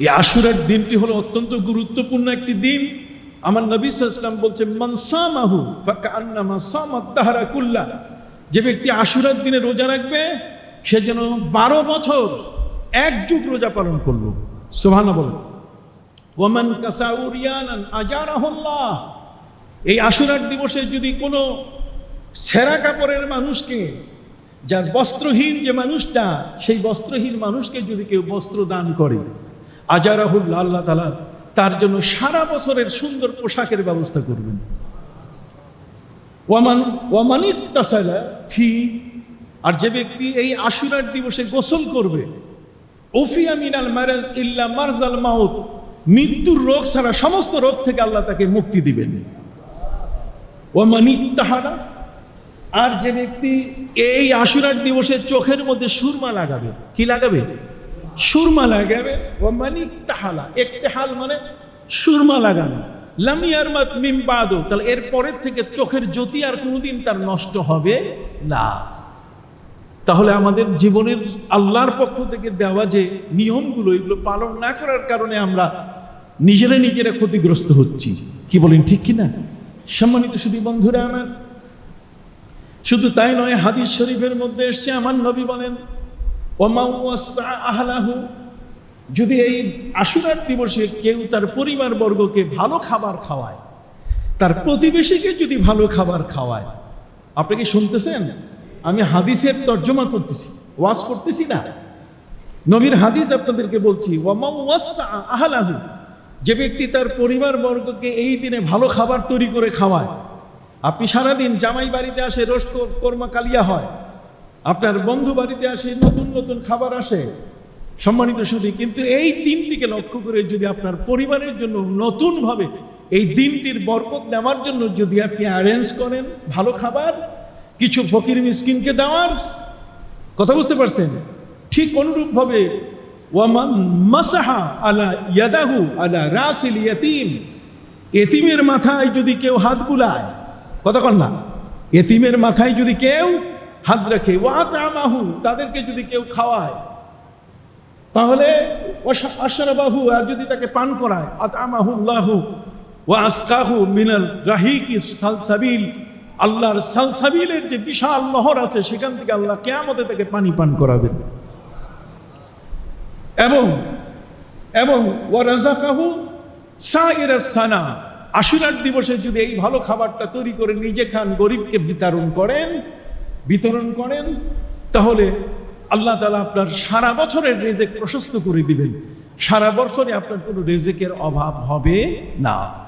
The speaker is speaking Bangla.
এই আশুরার দিনটি হলো অত্যন্ত গুরুত্বপূর্ণ একটি দিন। আমার নবী ইসলাম বলছে মনসামাহু ফাকান্নামা সামাত তাহারা কুল্লা। যে ব্যক্তি আশুরার দিনে রোজা রাখবে, সে যেন বারো বছর এক রোজা পালন করল। সোভানা বলেন। ওমান কাসাউরিয়ানান আজারাহুল্লাহ এই আশুরার দিবসে যদি কোনো সেরা কাপড়ের মানুষকে, যার বস্ত্রহীন যে মানুষটা, সেই বস্ত্রহীন মানুষকে যদি কেউ বস্ত্র দান করে আজারাহুল্লাহ আল্লাহ তালা তার জন্য সারা বছরের সুন্দর পোশাকের ব্যবস্থা করবেন। ওয়ামান ওয়ামানিক ফি, আর যে ব্যক্তি এই আশুরার দিবসে গোসল করবে ওফিয়া মিনাল ম্যারেজ ইল্লা মারজাল মাউত, মৃত্যুর রোগ ছাড়া সমস্ত রোগ থেকে আল্লাহ তাকে মুক্তি দিবেন। ওমানিক তাহারা আর যে ব্যক্তি এই আশুরার দিবসে চোখের মধ্যে সুরমা লাগাবে, কি লাগাবে? সুরমা লাগাবে ওমানিক তাহালা একতেহাল মানে সুরমা লাগানো। লামিয়ার মাত মিম বাদো। তাহলে এর পরের থেকে চোখের জ্যোতি আর কোনোদিন তার নষ্ট হবে না। তাহলে আমাদের জীবনের আল্লাহর পক্ষ থেকে দেওয়া যে নিয়মগুলো, এগুলো পালন না করার কারণে আমরা নিজেরা নিজেরা ক্ষতিগ্রস্ত হচ্ছি। কি বলেন, ঠিক কি না? সম্মানিত শুধু বন্ধুরা আমার, শুধু তাই নয়, হাদিস শরীফের মধ্যে এসছে, আমার নবী বলেন আহলাহু, যদি এই আশুরার দিবসে কেউ তার পরিবার বর্গকে ভালো খাবার খাওয়ায়, তার প্রতিবেশীকে যদি ভালো খাবার খাওয়ায়, আপনি কি শুনতেছেন? আমি হাদিসের তর্জমা করতেছি, ওয়াজ করতেছি না। নবীর হাদিস আপনাদেরকে বলছি ওয়াসা আহলাহু, যে ব্যক্তি তার পরিবার বর্গকে এই দিনে ভালো খাবার তৈরি করে খাওয়ায়, আপনি সারাদিন জামাই বাড়িতে আসে রোস্ট কর্মা কালিয়া হয় আপনার বন্ধু বাড়িতে আসে, নতুন নতুন খাবার আসে, সম্মানিত শুধু কিন্তু এই দিনটিকে লক্ষ্য করে যদি আপনার পরিবারের জন্য নতুনভাবে এই দিনটির বরকত নেওয়ার জন্য যদি আপনি অ্যারেঞ্জ করেন ভালো খাবার, কিছু ফকির মিসকিনকে দেওয়ার, কথা বুঝতে পারছেন? ঠিক অনুরূপভাবে, ওয়ামান মাসাহা আলা ইয়াদাহু আলা রাসিল ইয়াতিম, এতিমের মাথায় যদি কেউ হাত বুলায়, কথা না, এতিমের মাথায় যদি কেউ হাত রাখে ওয়াত আমাহু তাদেরকে যদি কেউ খাওয়ায়, তাহলে আশরাবাহু, আর যদি তাকে পান করায় আত আমাহুল্লাহু ওয়া আসকাহু মিনাল রাহিকি সালসাবিল, আল্লাহর সালসাবিলের যে বিশাল নহর আছে, সেখান থেকে আল্লাহ কেয়ামতে তাকে পানি পান করাবেন। এবং এবং ও রাজাকাহু সানা, আশুরার দিবসে যদি এই ভালো খাবারটা তৈরি করে নিজে খান, গরিবকে বিতরণ করেন বিতরণ করেন, তাহলে আল্লাহ তালা আপনার সারা বছরের রেজেক প্রশস্ত করে দিবেন। সারা বছরে আপনার কোনো রেজেকের অভাব হবে না।